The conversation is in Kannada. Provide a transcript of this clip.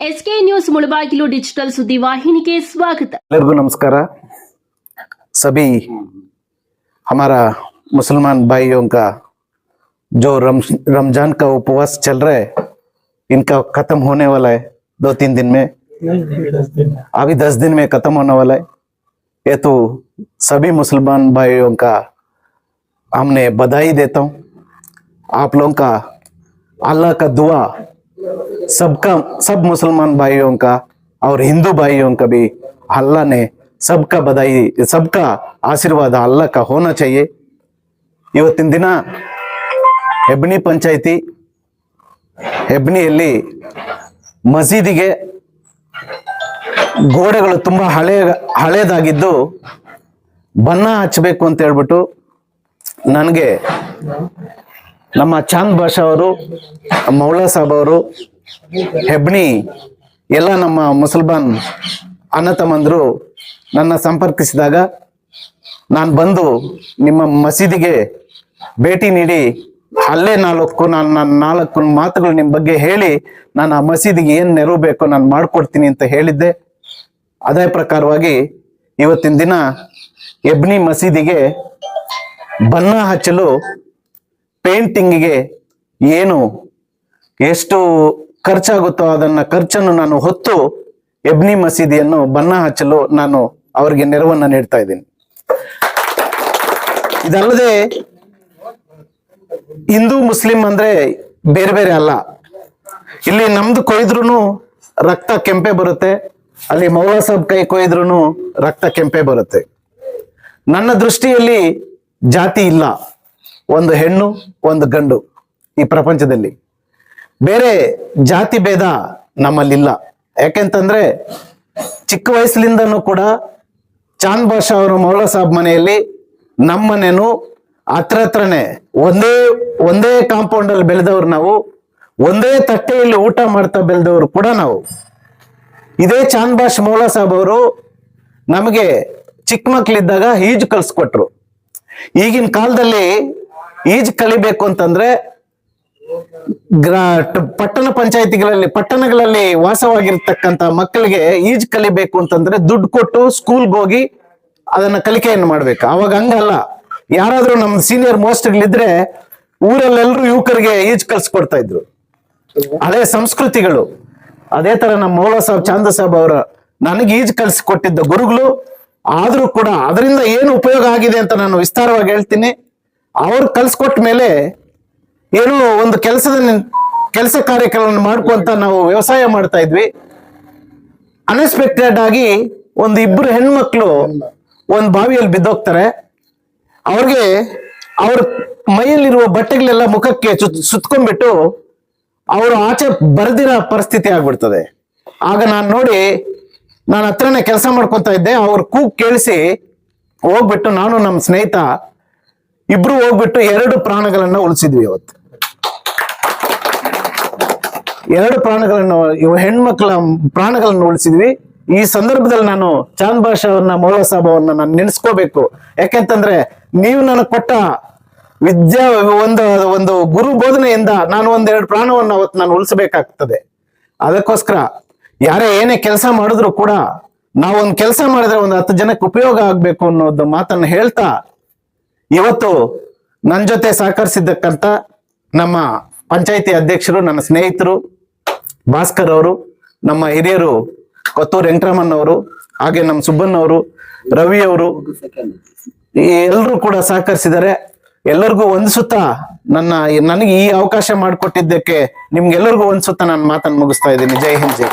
ಎಸ್ಕೆ ನ್ಯೂಸ್ ಮುಳಬಾಗಿಲು ಡಿಜಿಟಲ್ ಸುದ್ದಿ ವಾಹಿನಿಗೆ ಸ್ವಾಗತ ಎಲ್ಲರಿಗೂ नमस्कार सभी हमारा मुसलमान भाइयों का जो रम, रमजान का उपवास चल रहा है इनका खत्म होने वाला है दो तीन दिन में अभी दस दिन में खत्म होने वाला है ये तो सभी मुसलमान भाइयों का हमने बधाई देता हूँ आप लोगों का अल्लाह का दुआ सबका सब मुसलमान भाइयों का और हिंदू भाइयों का भी अल्लाह ने सबका बधाई सबका आशीर्वाद अल्लाह का होना चाहिए ಇವತ್ತಿನ ದಿನ ಹೆಬ್ಣಿ ಪಂಚಾಯಿತಿ ಹೆಬ್ಣಿಯಲ್ಲಿ ಮಸೀದಿಗೆ ಗೋಡೆಗಳು ತುಂಬಾ ಹಳೆ ಹಳೇದಾಗಿದ್ದು ಬಣ್ಣ ಹಚ್ಚಬೇಕು ಅಂತ ಹೇಳ್ಬಿಟ್ಟು ನನಗೆ ನಮ್ಮ ಚಾಂದ್ ಭಾಷಾ ಅವರು ಮೌಲಾ ಸಾಬ್ ಅವರು ಹೆಬ್ಣಿ ಎಲ್ಲ ನಮ್ಮ ಮುಸಲ್ಮಾನ್ ಅಣ್ಣ ತಮ್ಮಂದ್ರು ನನ್ನ ಸಂಪರ್ಕಿಸಿದಾಗ ನಾನು ಬಂದು ನಿಮ್ಮ ಮಸೀದಿಗೆ ಭೇಟಿ ನೀಡಿ ಅಲ್ಲೇ ನಾಲ್ಕು ನಾನು ನನ್ನ ನಾಲ್ಕು ಮಾತುಗಳು ನಿಮ್ಮ ಬಗ್ಗೆ ಹೇಳಿ ನಾನು ಆ ಮಸೀದಿಗೆ ಏನು ನೆರವು ಬೇಕೋ ನಾನು ಮಾಡ್ಕೊಡ್ತೀನಿ ಅಂತ ಹೇಳಿದ್ದೆ. ಅದೇ ಪ್ರಕಾರವಾಗಿ ಇವತ್ತಿನ ದಿನ ಎಬ್ನಿ ಮಸೀದಿಗೆ ಬಣ್ಣ ಹಚ್ಚಲು ಪೇಂಟಿಂಗಿಗೆ ಏನು ಎಷ್ಟು ಖರ್ಚಾಗುತ್ತೋ ಅದನ್ನ ಖರ್ಚನ್ನು ನಾನು ಹೊತ್ತು ಎಬ್ನಿ ಮಸೀದಿಯನ್ನು ಬಣ್ಣ ಹಚ್ಚಲು ನಾನು ಅವರಿಗೆ ನೆರವನ್ನ ನೀಡ್ತಾ ಇದ್ದೀನಿ. ಇದಲ್ಲದೆ ಹಿಂದೂ ಮುಸ್ಲಿಂ ಅಂದ್ರೆ ಬೇರೆ ಬೇರೆ ಅಲ್ಲ. ಇಲ್ಲಿ ನಮ್ದು ಕೊಯ್ದ್ರು ರಕ್ತ ಕೆಂಪೆ ಬರುತ್ತೆ. ಅಲ್ಲಿ ಮೌಲಾ ಸಾಬ್ ಕೈ ಕೊಯ್ದ್ರೂ ರಕ್ತ ಕೆಂಪೆ ಬರುತ್ತೆ. ನನ್ನ ದೃಷ್ಟಿಯಲ್ಲಿ ಜಾತಿ ಇಲ್ಲ. ಒಂದು ಹೆಣ್ಣು, ಒಂದು ಗಂಡು ಈ ಪ್ರಪಂಚದಲ್ಲಿ. ಬೇರೆ ಜಾತಿ ಭೇದ ನಮ್ಮಲ್ಲಿಲ್ಲ. ಯಾಕೆಂತಂದ್ರೆ ಚಿಕ್ಕ ವಯಸ್ಸಿನಿಂದನೂ ಕೂಡ ಚಾಂದ್ ಬಾಷಾ ಅವರ ಮೌಲ ಸಾಬ್ ಮನೆಯಲ್ಲಿ ನಮ್ಮ ಮನೆನು ಹತ್ರ ಹತ್ರನೇ ಒಂದೇ ಒಂದೇ ಕಾಂಪೌಂಡ್ ಅಲ್ಲಿ ಬೆಳೆದವ್ರು ನಾವು, ಒಂದೇ ತಟ್ಟೆಯಲ್ಲಿ ಊಟ ಮಾಡ್ತಾ ಬೆಳೆದವರು ಕೂಡ ನಾವು. ಇದೇ ಚಾಂದ್ ಬಾಷ್ ಮೌಲ ಸಾಬ್ ಅವರು ನಮಗೆ ಚಿಕ್ಕ ಮಕ್ಳಿದ್ದಾಗ ಈಜು ಕಲ್ಸ್ಕೊಟ್ರು. ಈಗಿನ ಕಾಲದಲ್ಲಿ ಈಜು ಕಲಿಬೇಕು ಅಂತಂದ್ರೆ ಪಟ್ಟಣ ಪಂಚಾಯತಿಗಳಲ್ಲಿ, ಪಟ್ಟಣಗಳಲ್ಲಿ ವಾಸವಾಗಿರ್ತಕ್ಕಂತ ಮಕ್ಕಳಿಗೆ ಈಜು ಕಲಿಬೇಕು ಅಂತಂದ್ರೆ ದುಡ್ಡು ಕೊಟ್ಟು ಸ್ಕೂಲ್ಗೆ ಹೋಗಿ ಅದನ್ನ ಕಲಿಕೆಯನ್ನು ಮಾಡ್ಬೇಕು. ಅವಾಗ ಹಂಗಲ್ಲ. ಯಾರಾದ್ರೂ ನಮ್ ಸೀನಿಯರ್ ಮೋಸ್ಟ್ಗಳಿದ್ರೆ ಊರಲ್ಲೆಲ್ಲರೂ ಯುವಕರಿಗೆ ಈಜು ಕಲ್ಸ್ಕೊಡ್ತಾ ಇದ್ರು. ಅದೇ ಸಂಸ್ಕೃತಿಗಳು. ಅದೇ ತರ ನಮ್ಮ ಮೌಲ ಸಾಬ್, ಚಾಂದ ಸಾಬ್ ಅವರ ನನಗೆ ಈಜು ಕಲಿಸಿಕೊಟ್ಟಿದ್ದ ಗುರುಗಳು, ಆದ್ರೂ ಕೂಡ ಅದರಿಂದ ಏನು ಉಪಯೋಗ ಆಗಿದೆ ಅಂತ ನಾನು ವಿಸ್ತಾರವಾಗಿ ಹೇಳ್ತೀನಿ. ಅವ್ರು ಕಲ್ಸ್ಕೊಟ್ಟ ಮೇಲೆ ಏನೋ ಒಂದು ಕೆಲಸದ ಕೆಲಸ ಕಾರ್ಯಕ್ರಮವನ್ನು ಮಾಡ್ಕೊಂತ ನಾವು ವ್ಯವಸಾಯ ಮಾಡ್ತಾ ಇದ್ವಿ. ಅನ್ಎಕ್ಸ್ಪೆಕ್ಟೆಡ್ ಆಗಿ ಒಂದು ಇಬ್ರು ಹೆಣ್ಮಕ್ಳು ಒಂದು ಬಾವಿಯಲ್ಲಿ ಬಿದ್ದೋಗ್ತಾರೆ. ಅವ್ರಿಗೆ ಅವ್ರ ಮೈಯಲ್ಲಿರುವ ಬಟ್ಟೆಗಳೆಲ್ಲ ಮುಖಕ್ಕೆ ಸುತ್- ಸುತ್ಕೊಂಡ್ಬಿಟ್ಟು ಅವರು ಆಚೆ ಬರೆದಿರೋ ಪರಿಸ್ಥಿತಿ ಆಗ್ಬಿಡ್ತದೆ. ಆಗ ನಾನು ನೋಡಿ ನಾನು ಹತ್ರನೇ ಕೆಲಸ ಮಾಡ್ಕೊತಾ ಇದ್ದೆ. ಅವ್ರ ಕೂಗ್ ಕೇಳಿಸಿ ಹೋಗ್ಬಿಟ್ಟು ನಾನು ನಮ್ಮ ಸ್ನೇಹಿತ ಇಬ್ರು ಹೋಗ್ಬಿಟ್ಟು ಎರಡು ಪ್ರಾಣಗಳನ್ನ ಉಳಿಸಿದ್ವಿ ಅವತ್ತು ಎರಡು ಪ್ರಾಣಗಳನ್ನು, ಇವ ಹೆಣ್ಮಕ್ಳ ಪ್ರಾಣಗಳನ್ನು ಉಳಿಸಿದ್ವಿ. ಈ ಸಂದರ್ಭದಲ್ಲಿ ನಾನು ಚಾಂದ್ ಬಾಷಾ ಅವ್ರನ್ನ ಮೌಲಾ ಅವ್ರನ್ನ ನಾನು ನೆನೆಸ್ಕೋಬೇಕು. ಯಾಕೆಂತಂದ್ರೆ, ನೀವು ನನಗೆ ಕೊಟ್ಟ ವಿದ್ಯಾ ಒಂದು ಒಂದು ಗುರು ಬೋಧನೆಯಿಂದ ನಾನು ಒಂದೆರಡು ಪ್ರಾಣವನ್ನು ಅವತ್ತು ನಾನು ಉಳಿಸಬೇಕಾಗ್ತದೆ. ಅದಕ್ಕೋಸ್ಕರ, ಯಾರೇ ಏನೇ ಕೆಲಸ ಮಾಡಿದ್ರು ಕೂಡ, ನಾವೊಂದು ಕೆಲಸ ಮಾಡಿದ್ರೆ ಒಂದು ಹತ್ತು ಜನಕ್ಕೆ ಉಪಯೋಗ ಆಗ್ಬೇಕು ಅನ್ನೋದು ಮಾತನ್ನು ಹೇಳ್ತಾ, ಇವತ್ತು ನನ್ನ ಜೊತೆ ಸಹಕರಿಸಿದ್ದಕ್ಕಂತ ನಮ್ಮ ಪಂಚಾಯಿತಿ ಅಧ್ಯಕ್ಷರು, ನನ್ನ ಸ್ನೇಹಿತರು ಭಾಸ್ಕರ್ ಅವರು, ನಮ್ಮ ಹಿರಿಯರು ಕೊತ್ತೂರು ವೆಂಕಟರಮಣ್ ಅವರು, ಹಾಗೆ ನಮ್ಮ ಸುಬ್ಬನ್ ಅವರು, ರವಿ ಅವರು ಎಲ್ಲರೂ ಕೂಡ ಸಹಕರಿಸಿದ್ದಾರೆ ಎಲ್ಲರಿಗೂ ಒಂದ್ಸುತ್ತಾ ನನ್ನ ನನಗೆ ಈ ಅವಕಾಶ ಮಾಡಿಕೊಟ್ಟಿದ್ದಕ್ಕೆ ನಿಮ್ಗೆಲ್ಲರಿಗೂ ವಂದಿಸುತ್ತಾ ನಾನು ಮಾತನ್ನು ಮುಗಿಸ್ತಾ ಇದ್ದೀನಿ. ಜೈ ಹಿಂದ್, ಜೈ